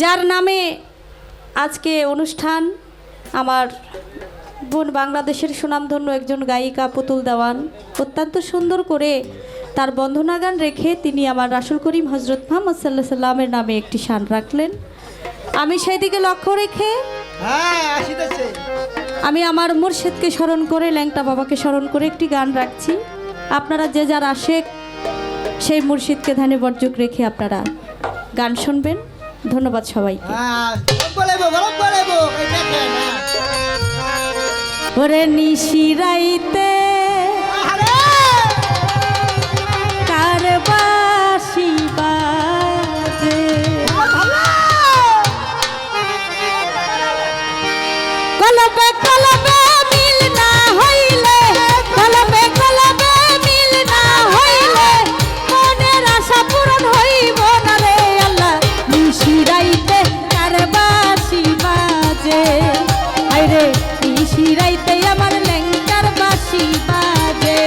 যার নামে আজকে অনুষ্ঠান আমার বোন বাংলাদেশের সুনামধন্য একজন গায়িকা পুতুল দেওয়ান। অত্যন্ত সুন্দর করে তার বন্ধনা গান রেখে তিনি আমার রাসুল করিম হজরত মোহাম্মদ সাল্লাহ সাল্লামের নামে একটি শান রাখলেন। আমি সেই দিকে লক্ষ্য রেখে হ্যাঁ আমি আমার মুর্শিদকে স্মরণ করে ল্যাংটা বাবাকে স্মরণ করে একটি গান রাখছি। আপনারা যে যার আশেক সেই মুর্শিদকে ধ্যানে বর্জক রেখে আপনারা গান শুনবেন। ধন্যবাদ সবাই হ্যাঁ হ্যাঁ। ওরে নিশিরাইতে নিশিরাইতে আমার লেঙ্কার বাসি বাজে।